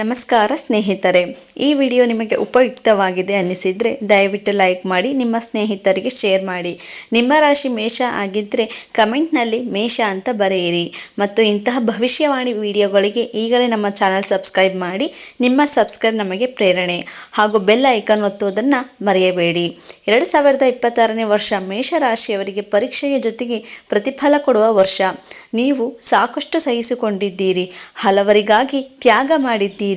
ನಮಸ್ಕಾರ ಸ್ನೇಹಿತರೆ. ಈ ವಿಡಿಯೋ ನಿಮಗೆ ಉಪಯುಕ್ತವಾಗಿದೆ ಅನ್ನಿಸಿದರೆ ದಯವಿಟ್ಟು ಲೈಕ್ ಮಾಡಿ, ನಿಮ್ಮ ಸ್ನೇಹಿತರಿಗೆ ಶೇರ್ ಮಾಡಿ. ನಿಮ್ಮ ರಾಶಿ ಮೇಷ ಆಗಿದ್ದರೆ ಕಮೆಂಟ್ನಲ್ಲಿ ಮೇಷ ಅಂತ ಬರೆಯಿರಿ. ಮತ್ತು ಇಂತಹ ಭವಿಷ್ಯವಾಣಿ ವಿಡಿಯೋಗಳಿಗೆ ಈಗಲೇ ನಮ್ಮ ಚಾನಲ್ ಸಬ್ಸ್ಕ್ರೈಬ್ ಮಾಡಿ, ನಿಮ್ಮ ಸಬ್ಸ್ಕ್ರೈಬ್ ನಮಗೆ ಪ್ರೇರಣೆ. ಹಾಗೂ ಬೆಲ್ ಐಕಾನ್ ಒತ್ತುವುದನ್ನು ಮರೆಯಬೇಡಿ. ಎರಡು ಸಾವಿರದ ಇಪ್ಪತ್ತಾರನೇ ವರ್ಷ ಮೇಷರಾಶಿಯವರಿಗೆ ಪರೀಕ್ಷೆಯ ಜೊತೆಗೆ ಪ್ರತಿಫಲ ಕೊಡುವ ವರ್ಷ. ನೀವು ಸಾಕಷ್ಟು ಸಹಿಸಿಕೊಂಡಿದ್ದೀರಿ. ಹಲವರಿಗಾಗಿ ತ್ಯಾಗ ಮಾಡಿದ್ದೀರಿ.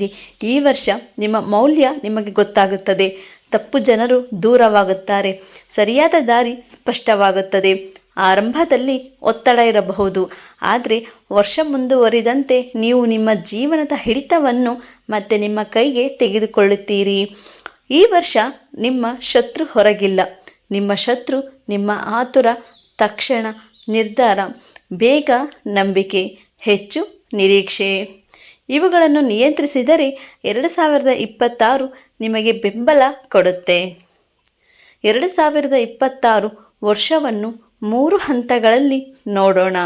ಈ ವರ್ಷ ನಿಮ್ಮ ಮೌಲ್ಯ ನಿಮಗೆ ಗೊತ್ತಾಗುತ್ತದೆ. ತಪ್ಪು ಜನರು ದೂರವಾಗುತ್ತಾರೆ. ಸರಿಯಾದ ದಾರಿ ಸ್ಪಷ್ಟವಾಗುತ್ತದೆ. ಆರಂಭದಲ್ಲಿ ಒತ್ತಡ ಇರಬಹುದು. ಆದರೆ ವರ್ಷ ಮುಂದುವರಿದಂತೆ ನೀವು ನಿಮ್ಮ ಜೀವನದ ಹಿಡಿತವನ್ನು ಮತ್ತೆ ನಿಮ್ಮ ಕೈಗೆ ತೆಗೆದುಕೊಳ್ಳುತ್ತೀರಿ. ಈ ವರ್ಷ ನಿಮ್ಮ ಶತ್ರು ಹೊರಗಿಲ್ಲ. ನಿಮ್ಮ ಶತ್ರು ನಿಮ್ಮ ಆತುರ, ತಕ್ಷಣ ನಿರ್ಧಾರ, ಬೇಗ ನಂಬಿಕೆ, ಹೆಚ್ಚು ನಿರೀಕ್ಷೆ. ಇವುಗಳನ್ನು ನಿಯಂತ್ರಿಸಿದರೆ ಎರಡು ಸಾವಿರದ ಇಪ್ಪತ್ತಾರು ನಿಮಗೆ ಬೆಂಬಲ ಕೊಡುತ್ತೆ. ಎರಡು ಸಾವಿರದ ಇಪ್ಪತ್ತಾರು ವರ್ಷವನ್ನು ಮೂರು ಹಂತಗಳಲ್ಲಿ ನೋಡೋಣ.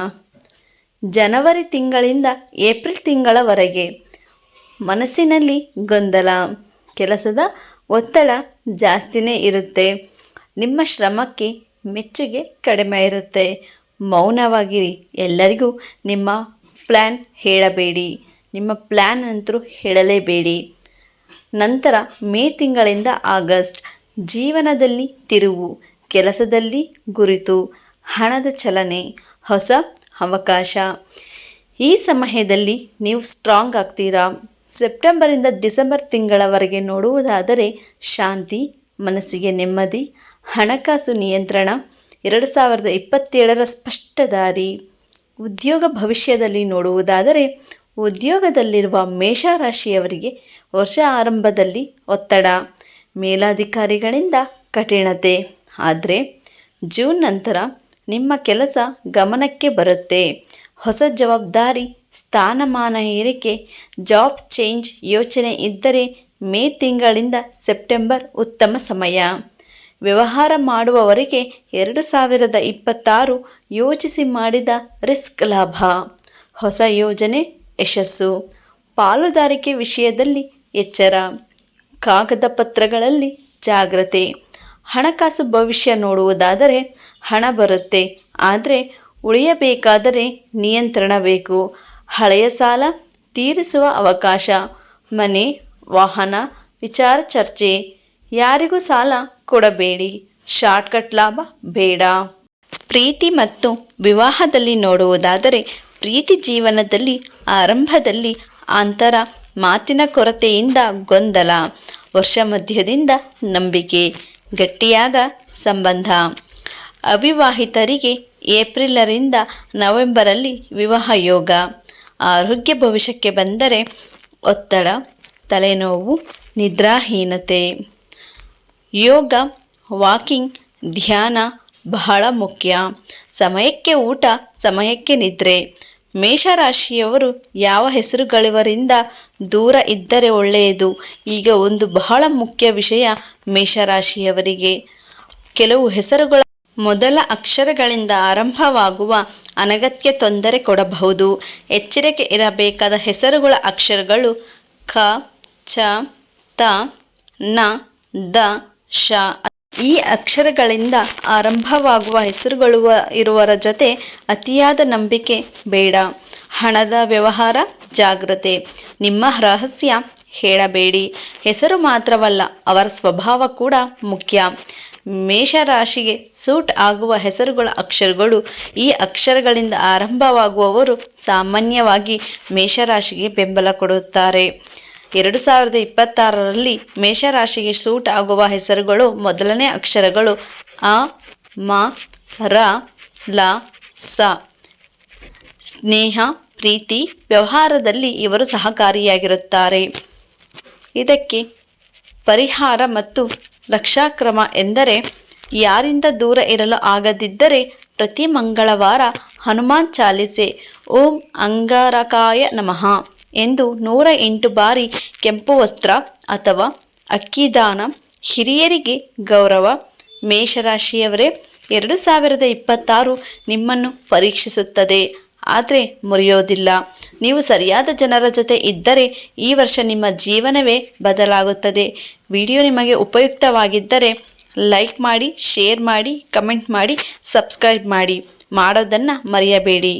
ಜನವರಿ ತಿಂಗಳಿಂದ ಏಪ್ರಿಲ್ ತಿಂಗಳವರೆಗೆ ಮನಸ್ಸಿನಲ್ಲಿ ಗೊಂದಲ, ಕೆಲಸದ ಒತ್ತಡ ಜಾಸ್ತಿನೇ ಇರುತ್ತೆ. ನಿಮ್ಮ ಶ್ರಮಕ್ಕೆ ಮೆಚ್ಚುಗೆ ಕಡಿಮೆ ಇರುತ್ತೆ. ಮೌನವಾಗಿರಿ. ಎಲ್ಲರಿಗೂ ನಿಮ್ಮ ಪ್ಲ್ಯಾನ್ ಹೇಳಬೇಡಿ. ನಿಮ್ಮ ಪ್ಲ್ಯಾನ್ ಅಂತರೂ ಹೇಳಲೇಬೇಡಿ. ನಂತರ ಮೇ ತಿಂಗಳಿಂದ ಆಗಸ್ಟ್, ಜೀವನದಲ್ಲಿ ತಿರುವು, ಕೆಲಸದಲ್ಲಿ ಗುರಿತು, ಹಣದ ಚಲನೆ, ಹೊಸ ಅವಕಾಶ. ಈ ಸಮಯದಲ್ಲಿ ನೀವು ಸ್ಟ್ರಾಂಗ್ ಆಗ್ತೀರಾ? ಸೆಪ್ಟೆಂಬರಿಂದ ಡಿಸೆಂಬರ್ ತಿಂಗಳವರೆಗೆ ನೋಡುವುದಾದರೆ ಶಾಂತಿ, ಮನಸ್ಸಿಗೆ ನೆಮ್ಮದಿ, ಹಣಕಾಸು ನಿಯಂತ್ರಣ, ಎರಡು ಸಾವಿರದ ಇಪ್ಪತ್ತೇಳರ ಸ್ಪಷ್ಟ ದಾರಿ. ಉದ್ಯೋಗ ಭವಿಷ್ಯದಲ್ಲಿ ನೋಡುವುದಾದರೆ ಉದ್ಯೋಗದಲ್ಲಿರುವ ಮೇಷರಾಶಿಯವರಿಗೆ ವರ್ಷ ಆರಂಭದಲ್ಲಿ ಒತ್ತಡ, ಮೇಲಾಧಿಕಾರಿಗಳಿಂದ ಕಠಿಣತೆ. ಆದರೆ ಜೂನ್ ನಂತರ ನಿಮ್ಮ ಕೆಲಸ ಗಮನಕ್ಕೆ ಬರುತ್ತೆ. ಹೊಸ ಜವಾಬ್ದಾರಿ, ಸ್ಥಾನಮಾನ ಏರಿಕೆ, ಜಾಬ್ ಚೇಂಜ್ ಯೋಚನೆ ಇದ್ದರೆ ಮೇ ತಿಂಗಳಿಂದ ಸೆಪ್ಟೆಂಬರ್ ಉತ್ತಮ ಸಮಯ. ವ್ಯವಹಾರ ಮಾಡುವವರಿಗೆ ಎರಡು ಸಾವಿರದ ಇಪ್ಪತ್ತಾರು ಯೋಚಿಸಿ ಮಾಡಿದ ರಿಸ್ಕ್ ಲಾಭ. ಹೊಸ ಯೋಜನೆ ಯಶಸ್ಸು. ಪಾಲುದಾರಿಕೆ ವಿಷಯದಲ್ಲಿ ಎಚ್ಚರ. ಕಾಗದ ಪತ್ರಗಳಲ್ಲಿ ಜಾಗ್ರತೆ. ಹಣಕಾಸು ಭವಿಷ್ಯ ನೋಡುವುದಾದರೆ ಹಣ ಬರುತ್ತೆ. ಆದರೆ ಉಳಿಯಬೇಕಾದರೆ ನಿಯಂತ್ರಣ ಬೇಕು. ಹಳೆಯ ಸಾಲ ತೀರಿಸುವ ಅವಕಾಶ. ಮನೆ, ವಾಹನ, ವಿಚಾರ ಚರ್ಚೆ. ಯಾರಿಗೂ ಸಾಲ ಕೊಡಬೇಡಿ. ಶಾರ್ಟ್ಕಟ್ ಲಾಭ ಬೇಡ. ಪ್ರೀತಿ ಮತ್ತು ವಿವಾಹದಲ್ಲಿ ನೋಡುವುದಾದರೆ ಪ್ರೀತಿ ಜೀವನದಲ್ಲಿ ಆರಂಭದಲ್ಲಿ ಅಂತರ ಮಾತಿನ ಕೊರತೆಯಿಂದ ಗೊಂದಲ, ವರ್ಷ ಮಧ್ಯದಿಂದ ನಂಬಿಕೆ, ಗಟ್ಟಿಯಾದ ಸಂಬಂಧ. ಅವಿವಾಹಿತರಿಗೆ ಏಪ್ರಿಲರಿಂದ ನವೆಂಬರಲ್ಲಿ ವಿವಾಹ ಯೋಗ. ಆರೋಗ್ಯ ಭವಿಷ್ಯಕ್ಕೆ ಬಂದರೆ ಒತ್ತಡ, ತಲೆನೋವು, ನಿದ್ರಾಹೀನತೆ. ಯೋಗ, ವಾಕಿಂಗ್, ಧ್ಯಾನ ಬಹಳ ಮುಖ್ಯ. ಸಮಯಕ್ಕೆ ಊಟ, ಸಮಯಕ್ಕೆ ನಿದ್ರೆ. ಮೇಷರಾಶಿಯವರು ಯಾವ ಹೆಸರುಗಳಿವರಿಂದ ದೂರ ಇದ್ದರೆ ಒಳ್ಳೆಯದು? ಈಗ ಒಂದು ಬಹಳ ಮುಖ್ಯ ವಿಷಯ ಮೇಷರಾಶಿಯವರಿಗೆ. ಕೆಲವು ಹೆಸರುಗಳ ಮೊದಲ ಅಕ್ಷರಗಳಿಂದ ಆರಂಭವಾಗುವ ಅನಗತ್ಯ ತೊಂದರೆ ಕೊಡಬಹುದು. ಎಚ್ಚರಿಕೆ ಇರಬೇಕಾದ ಹೆಸರುಗಳ ಅಕ್ಷರಗಳು ಖ ಚ, ತ, ನ, ದ, ಶ ಈ ಅಕ್ಷರಗಳಿಂದ ಆರಂಭವಾಗುವ ಹೆಸರುಗಳು ಇರುವರ ಜೊತೆ ಅತಿಯಾದ ನಂಬಿಕೆ ಬೇಡ. ಹಣದ ವ್ಯವಹಾರ ಜಾಗ್ರತೆ. ನಿಮ್ಮ ರಹಸ್ಯ ಹೇಳಬೇಡಿ. ಹೆಸರು ಮಾತ್ರವಲ್ಲ, ಅವರ ಸ್ವಭಾವ ಕೂಡ ಮುಖ್ಯ. ಮೇಷರಾಶಿಗೆ ಸೂಟ್ ಆಗುವ ಹೆಸರುಗಳ ಅಕ್ಷರಗಳು ಈ ಅಕ್ಷರಗಳಿಂದ ಆರಂಭವಾಗುವವರು ಸಾಮಾನ್ಯವಾಗಿ ಮೇಷರಾಶಿಗೆ ಬೆಂಬಲ ಕೊಡುತ್ತಾರೆ. ಎರಡು ಸಾವಿರದ ಇಪ್ಪತ್ತಾರರಲ್ಲಿ ಮೇಷರಾಶಿಗೆ ಸೂಟ್ ಆಗುವ ಹೆಸರುಗಳು ಮೊದಲನೇ ಅಕ್ಷರಗಳು ಅ, ಮ, ರ, ಲ, ಸ. ಸ್ನೇಹ, ಪ್ರೀತಿ, ವ್ಯವಹಾರದಲ್ಲಿ ಇವರು ಸಹಕಾರಿಯಾಗಿರುತ್ತಾರೆ. ಇದಕ್ಕೆ ಪರಿಹಾರ ಮತ್ತು ರಕ್ಷಾಕ್ರಮ ಎಂದರೆ ಯಾರಿಂದ ದೂರ ಇರಲು ಆಗದಿದ್ದರೆ ಪ್ರತಿ ಮಂಗಳವಾರ ಹನುಮಾನ್ ಚಾಲಿಸೆ, ಓಂ ಅಂಗಾರಕಾಯ ನಮಃ. ಎಂದು ನೂರ ಎಂಟು ಬಾರಿ ಕೆಂಪು ವಸ್ತ್ರ ಅಥವಾ ಅಕ್ಕಿದಾನ ಹಿರಿಯರಿಗೆ ಗೌರವ, ಮೇಷರಾಶಿಯವರೇ, ಎರಡು ಸಾವಿರದ ಇಪ್ಪತ್ತಾರು ನಿಮ್ಮನ್ನು ಪರೀಕ್ಷಿಸುತ್ತದೆ. ಆದರೆ ಮುರಿಯೋದಿಲ್ಲ. ನೀವು ಸರಿಯಾದ ಜನರ ಜೊತೆ ಇದ್ದರೆ ಈ ವರ್ಷ ನಿಮ್ಮ ಜೀವನವೇ ಬದಲಾಗುತ್ತದೆ. ವಿಡಿಯೋ ನಿಮಗೆ ಉಪಯುಕ್ತವಾಗಿದ್ದರೆ ಲೈಕ್ ಮಾಡಿ, ಶೇರ್ ಮಾಡಿ, ಕಮೆಂಟ್ ಮಾಡಿ, ಸಬ್ಸ್ಕ್ರೈಬ್ ಮಾಡಿ. ಮಾಡೋದನ್ನು ಮರೆಯಬೇಡಿ.